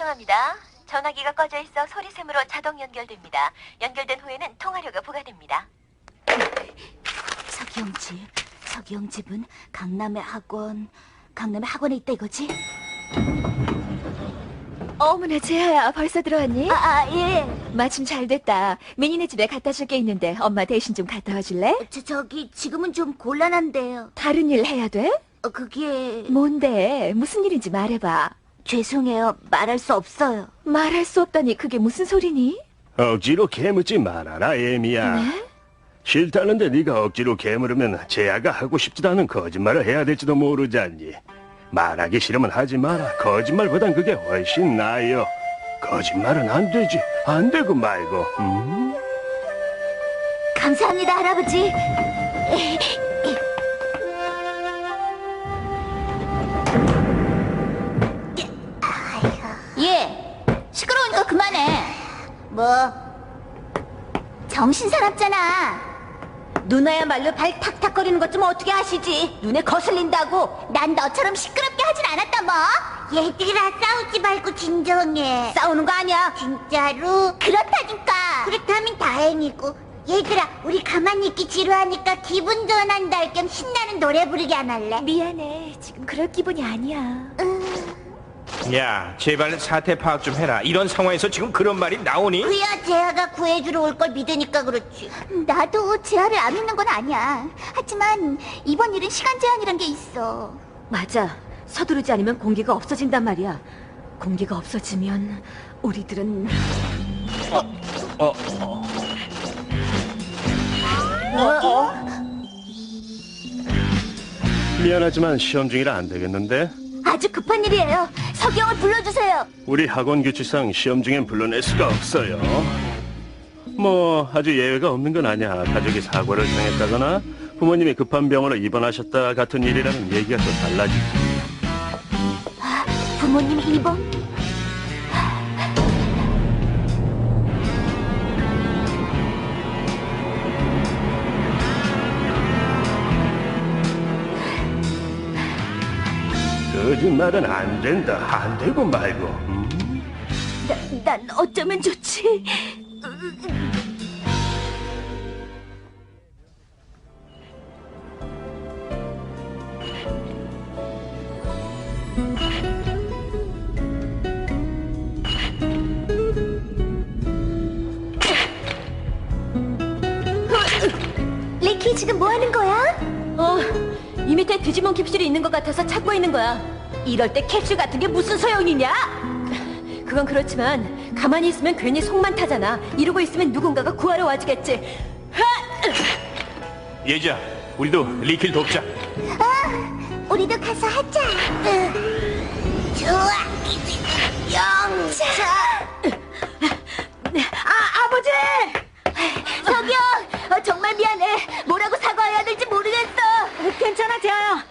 죄송합니다. 전화기가 꺼져 있어 소리샘으로 자동 연결됩니다. 연결된 후에는 통화료가 부과됩니다. 서기영 집, 서기영 집은 강남의 학원, 강남의 학원에 있다 이거지? 어머나 재하야 벌써 들어왔니? 아, 아 예. 마침 잘 됐다. 민희네 집에 갖다 줄 게 있는데 엄마 대신 좀 갔다 와줄래? 저, 저기 지금은 좀 곤란한데요. 다른 일 해야 돼? 어, 그게 뭔데? 무슨 일인지 말해봐. 죄송해요. 말할 수 없어요. 말할 수 없다니 그게 무슨 소리니? 억지로 개묻지 말아라, 애미야. 네? 싫다는데 네가 억지로 개물으면 재야가 하고 싶지도 않은 거짓말을 해야 될지도 모르잖니. 말하기 싫으면 하지 마라. 거짓말보단 그게 훨씬 나아요. 거짓말은 안 되지. 안 되고 말고. 음? 감사합니다, 할아버지. 뭐? 정신 사납잖아. 누나야말로 발 탁탁거리는 것 좀 어떻게 하시지? 눈에 거슬린다고. 난 너처럼 시끄럽게 하진 않았다 뭐. 얘들아 싸우지 말고 진정해. 싸우는 거 아니야. 진짜로? 그렇다니까. 그렇다면 다행이고. 얘들아, 우리 가만히 있기 지루하니까 기분 전환도 할겸 신나는 노래 부르기 안 할래? 미안해. 지금 그럴 기분이 아니야. 야, 제발 사태 파악 좀 해라. 이런 상황에서 지금 그런 말이 나오니? 그야 재하가 구해주러 올 걸 믿으니까 그렇지. 나도 재하를 안 믿는 건 아니야. 하지만 이번 일은 시간 제한이란 게 있어. 맞아. 서두르지 않으면 공기가 없어진단 말이야. 공기가 없어지면 우리들은 어, 미안하지만 시험 중이라 안 되겠는데? 아주 급한 일이에요. 서경을 불러주세요. 우리 학원 규칙상 시험 중엔 불러낼 수가 없어요. 뭐 아주 예외가 없는 건 아니야. 가족이 사고를 당했다거나 부모님이 급한 병원로 입원하셨다 같은 일이라면 얘기가 또 달라지지. 부모님 2번. 거짓말은 안 된다. 안 되고 말고. 음? 난 어쩌면 좋지. 리키 지금 뭐 하는 거야? 어, 이 밑에 디지몬 캡슐이 있는 것 같아서 찾고 있는 거야. 이럴 때 캡슐 같은 게 무슨 소용이냐? 그건 그렇지만 가만히 있으면 괜히 속만 타잖아. 이러고 있으면 누군가가 구하러 와주겠지. 예지야, 우리도 리킬 돕자. 우리도 가서 하자. 좋아. 영차. 아, 아버지! 저기요! 어, 정말 미안해. 뭐라고 사과해야 될지 모르겠어. 괜찮아, 재아야.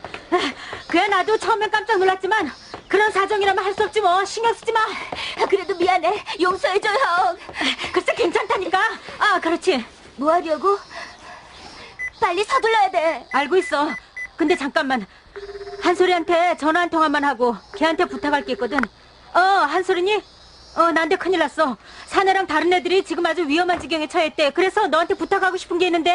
그래, 나도 처음엔 깜짝 놀랐지만 그런 사정이라면 할 수 없지 뭐. 신경 쓰지 마. 그래도 미안해. 용서해줘, 형. 글쎄, 괜찮다니까. 아, 그렇지. 뭐 하려고? 빨리 서둘러야 돼. 알고 있어. 근데 잠깐만. 한솔이한테 전화 한 통화만 하고 걔한테 부탁할 게 있거든. 어, 한솔이니? 어, 나한테 큰일 났어. 사내랑 다른 애들이 지금 아주 위험한 지경에 처했대. 그래서 너한테 부탁하고 싶은 게 있는데